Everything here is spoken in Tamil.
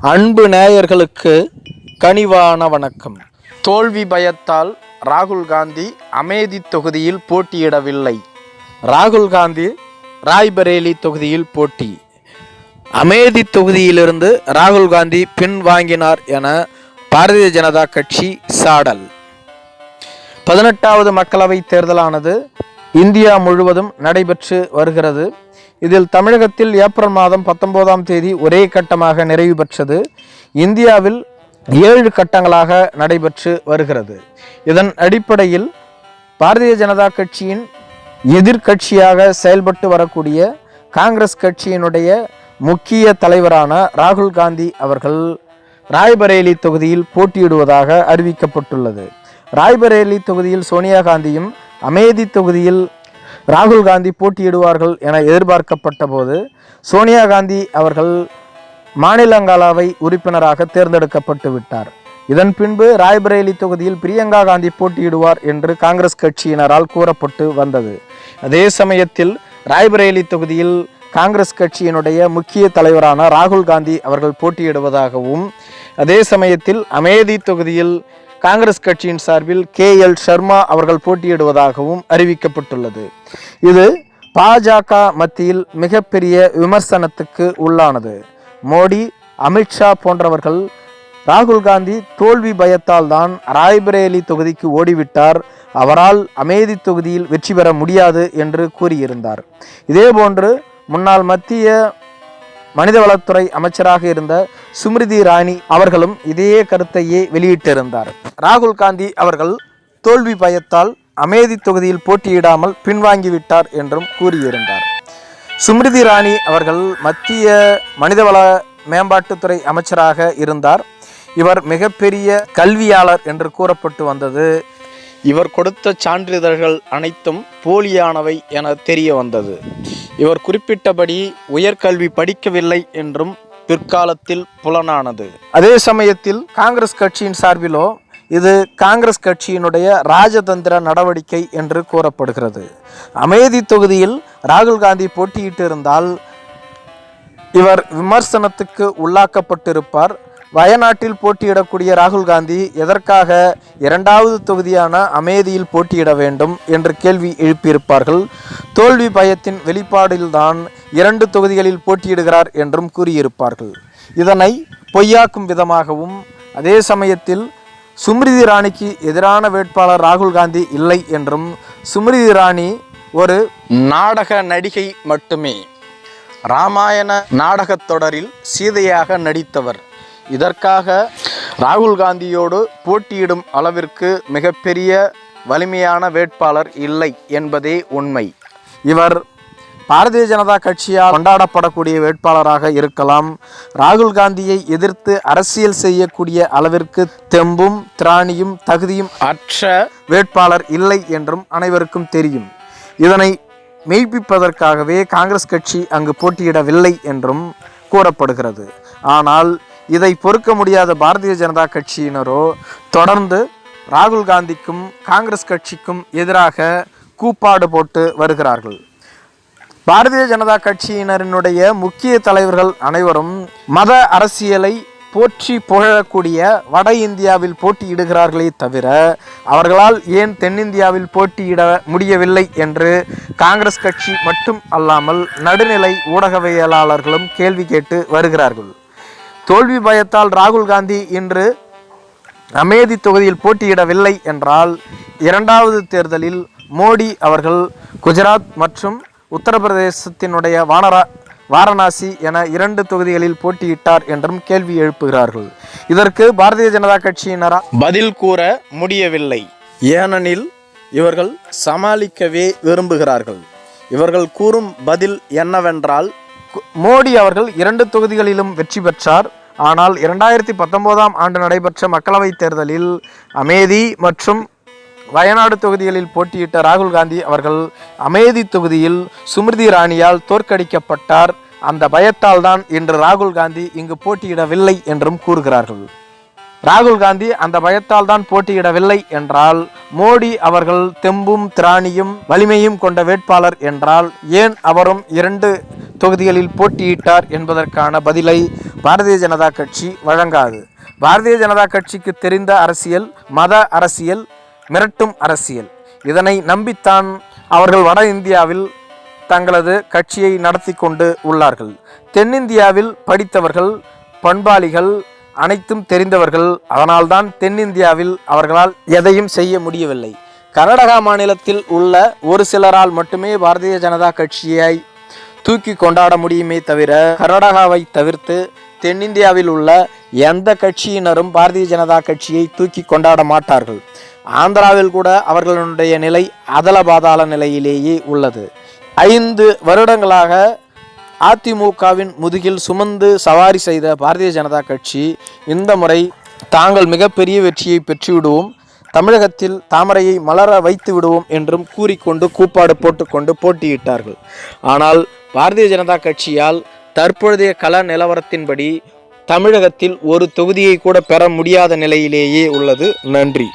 அன்பு நேயர்களுக்கு கனிவான வணக்கம். தோல்வி பயத்தால் ராகுல் காந்தி அமேதி தொகுதியில் போட்டியிடவில்லை. ராகுல் காந்தி ராய்பரேலி தொகுதியில் போட்டி. அமேதி தொகுதியிலிருந்து ராகுல் காந்தி பின்வாங்கினார் என பாரதிய ஜனதா கட்சி சாடல். பதினெட்டாவது மக்களவைத் தேர்தலானது இந்தியா முழுவதும் நடைபெற்று வருகிறது. இதில் தமிழகத்தில் ஏப்ரல் மாதம் பத்தொன்பதாம் தேதி ஒரே கட்டமாக நிறைவு பெற்றது. இந்தியாவில் ஏழு கட்டங்களாக நடைபெற்று வருகிறது. இதன் அடிப்படையில் பாரதிய ஜனதா கட்சியின் எதிர்கட்சியாக செயல்பட்டு வரக்கூடிய காங்கிரஸ் கட்சியினுடைய முக்கிய தலைவரான ராகுல் காந்தி அவர்கள் ராய்பரேலி தொகுதியில் போட்டியிடுவதாக அறிவிக்கப்பட்டுள்ளது. ராய்பரேலி தொகுதியில் சோனியா காந்தியும் அமேதி தொகுதியில் ராகுல் காந்தி போட்டியிடுவார்கள் என எதிர்பார்க்கப்பட்ட போது சோனியா காந்தி அவர்கள் மாநிலங்களவை உறுப்பினராக தேர்ந்தெடுக்கப்பட்டு விட்டார். இதன் பின்பு ராய்பரேலி தொகுதியில் பிரியங்கா காந்தி போட்டியிடுவார் என்று காங்கிரஸ் கட்சியினரால் கூறப்பட்டு வந்தது. அதே சமயத்தில் ராய்பரேலி தொகுதியில் காங்கிரஸ் கட்சியினுடைய முக்கிய தலைவரான ராகுல் காந்தி அவர்கள் போட்டியிடுவதாகவும் அதே சமயத்தில் அமேதி தொகுதியில் காங்கிரஸ் கட்சியின் சார்பில் கே எல் சர்மா அவர்கள் போட்டியிடுவதாகவும் அறிவிக்கப்பட்டுள்ளது. இது பாஜக மத்தியில் மிகப்பெரிய விமர்சனத்துக்கு உள்ளானது. மோடி அமித்ஷா போன்றவர்கள் ராகுல் காந்தி தோல்வி பயத்தால் தான் ராய்பரேலி தொகுதிக்கு ஓடிவிட்டார். அவரால் அமேதி தொகுதியில் வெற்றி பெற முடியாது என்று கூறியிருந்தார். இதேபோன்று முன்னாள் மத்திய மனிதவளத்துறை அமைச்சராக இருந்த சுமிருதி இராணி அவர்களும் இதே கருத்தையே வெளியிட்டிருந்தார். ராகுல் காந்தி அவர்கள் தோல்வி பயத்தால் அமேதி தொகுதியில் போட்டியிடாமல் பின்வாங்கிவிட்டார் என்றும் கூறியிருந்தார். சுமிருதி இராணி அவர்கள் மத்திய மனிதவள மேம்பாட்டுத்துறை அமைச்சராக இருந்தார். இவர் மிகப்பெரிய கல்வியாளர் என்று கூறப்பட்டு வந்தது இவர் கொடுத்த சான்றிதழ்கள் அனைத்தும் போலியானவை என தெரிய வந்தது. இவர் குறிப்பிட்டபடி உயர்கல்வி படிக்கவில்லை என்றும் பிற்காலத்தில் புலனானது. அதே சமயத்தில் காங்கிரஸ் கட்சியின் சார்பிலோ இது காங்கிரஸ் கட்சியினுடைய ராஜதந்திர நடவடிக்கை என்று கூறப்படுகிறது. அமேதி தொகுதியில் ராகுல் காந்தி போட்டியிட்டிருந்தால் இவர் விமர்சனத்துக்கு உள்ளாக்கப்பட்டிருப்பார். வயநாட்டில் போட்டியிடக்கூடிய ராகுல் காந்தி எதற்காக இரண்டாவது தொகுதியான அமேதியில் போட்டியிட வேண்டும் என்று கேள்வி எழுப்பியிருப்பார்கள்? தோல்வி பயத்தின் வெளிப்பாடில்தான் இரண்டு தொகுதிகளில் போட்டியிடுகிறார் என்றும் கூறியிருப்பார்கள். இதனை பொய்யாக்கும் விதமாகவும் அதே சமயத்தில் சுமிருதி ராணிக்கு எதிரான வேட்பாளர் ராகுல் காந்தி இல்லை என்றும் சுமிருதி ராணி ஒரு நாடக நடிகை மட்டுமே. ராமாயண நாடகத் தொடரில் சீதையாக நடித்தவர். இதற்காக ராகுல் காந்தியோடு போட்டியிடும் அளவிற்கு மிகப்பெரிய வலிமையான வேட்பாளர் இல்லை என்பதே உண்மை. இவர் பாரதிய ஜனதா கட்சியால் கொண்டாடப்படக்கூடிய வேட்பாளராக இருக்கலாம். ராகுல் காந்தியை எதிர்த்து அரசியல் செய்யக்கூடிய அளவிற்கு தெம்பும் திராணியும் தகுதியும் அற்ற வேட்பாளர் இல்லை என்றும் அனைவருக்கும் தெரியும். இதனை மெய்ப்பிப்பதற்காகவே காங்கிரஸ் கட்சி அங்கு போட்டியிடவில்லை என்றும் கூறப்படுகிறது. ஆனால் இதை பொறுக்க முடியாத பாரதிய ஜனதா கட்சியினரோ தொடர்ந்து ராகுல் காந்திக்கும் காங்கிரஸ் கட்சிக்கும் எதிராக கூப்பாடு போட்டு வருகிறார்கள். பாரதிய ஜனதா கட்சியினரினுடைய முக்கிய தலைவர்கள் அனைவரும் மத அரசியலை போற்றி புகழக்கூடிய வட இந்தியாவில் போட்டியிடுகிறார்களே தவிர அவர்களால் ஏன் தென்னிந்தியாவில் போட்டியிட முடியவில்லை என்று காங்கிரஸ் கட்சி மட்டும் அல்லாமல் நடுநிலை ஊடகவியலாளர்களும் கேள்வி கேட்டு வருகிறார்கள். தோல்வி பயத்தால் ராகுல் காந்தி இன்று அமேதி தொகுதியில் போட்டியிடவில்லை என்றால் இரண்டாவது தேர்தலில் மோடி அவர்கள் குஜராத் மற்றும் உத்தரப்பிரதேசத்தினுடைய வானரா வாரணாசி என இரண்டு தொகுதிகளில் போட்டியிட்டார் என்றும் கேள்வி எழுப்புகிறார்கள். இதற்கு பாரதிய ஜனதா கட்சியினரா பதில் கூற முடியவில்லை. ஏனெனில் இவர்கள் சமாளிக்கவே விரும்புகிறார்கள். இவர்கள் கூறும் பதில் என்னவென்றால் மோடி அவர்கள் இரண்டு தொகுதிகளிலும் வெற்றி பெற்றார். ஆனால் இரண்டாயிரத்தி பத்தொன்பதாம் ஆண்டு நடைபெற்ற மக்களவைத் தேர்தலில் அமேதி மற்றும் வயநாடு தொகுதிகளில் போட்டியிட்ட ராகுல் காந்தி அவர்கள் அமேதி தொகுதியில் சுமிருதி ராணியால் தோற்கடிக்கப்பட்டார். அந்த பயத்தால் தான் இன்று ராகுல் காந்தி இங்கு போட்டியிடவில்லை என்றும் கூறுகிறார்கள். ராகுல் காந்தி அந்த பயத்தால் தான் போட்டியிடவில்லை என்றால் மோடி அவர்கள் தெம்பும் திராணியும் வலிமையும் கொண்ட வேட்பாளர் என்றால் ஏன் அவரும் இரண்டு தொகுதிகளில் போட்டியிட்டார் என்பதற்கான பதிலை பாரதிய ஜனதா கட்சி வழங்காது. பாரதிய ஜனதா கட்சிக்கு தெரிந்த அரசியல் மத அரசியல் மிரட்டும் அரசியல். இதனை நம்பித்தான் அவர்கள் வட இந்தியாவில் தங்களது கட்சியை நடத்தி கொண்டு உள்ளார்கள். தென்னிந்தியாவில் படித்தவர்கள் பண்பாளிகள் அனைத்தும் தெரிந்தவர்கள். அதனால்தான் தென்னிந்தியாவில் அவர்களால் எதையும் செய்ய முடியவில்லை. கர்நாடகா மாநிலத்தில் உள்ள ஒரு சிலரால் மட்டுமே பாரதிய ஜனதா கட்சியை தூக்கி கொண்டாட முடியுமே தவிர கர்நாடகாவை தவிர்த்து தென்னிந்தியாவில் உள்ள எந்த கட்சியினரும் பாரதிய ஜனதா கட்சியை தூக்கி கொண்டாட மாட்டார்கள். ஆந்திராவில் கூட அவர்களுடைய நிலை அதல பாதாள நிலையிலேயே உள்ளது. ஐந்து வருடங்களாக அதிமுகவின் முதுகில் சுமந்து சவாரி செய்த பாரதிய ஜனதா கட்சி இந்த முறை தாங்கள் மிகப்பெரிய வெற்றியை பெற்றுவிடுவோம். தமிழகத்தில் தாமரையை மலர வைத்து விடுவோம் என்றும் கூறிக்கொண்டு கூப்பாடு போட்டுக்கொண்டு போட்டியிட்டார்கள். ஆனால் பாரதிய ஜனதா கட்சியால் தற்பொழுதைய கள நிலவரத்தின்படி தமிழகத்தில் ஒரு தொகுதியை கூட பெற முடியாத நிலையிலேயே உள்ளது. நன்றி.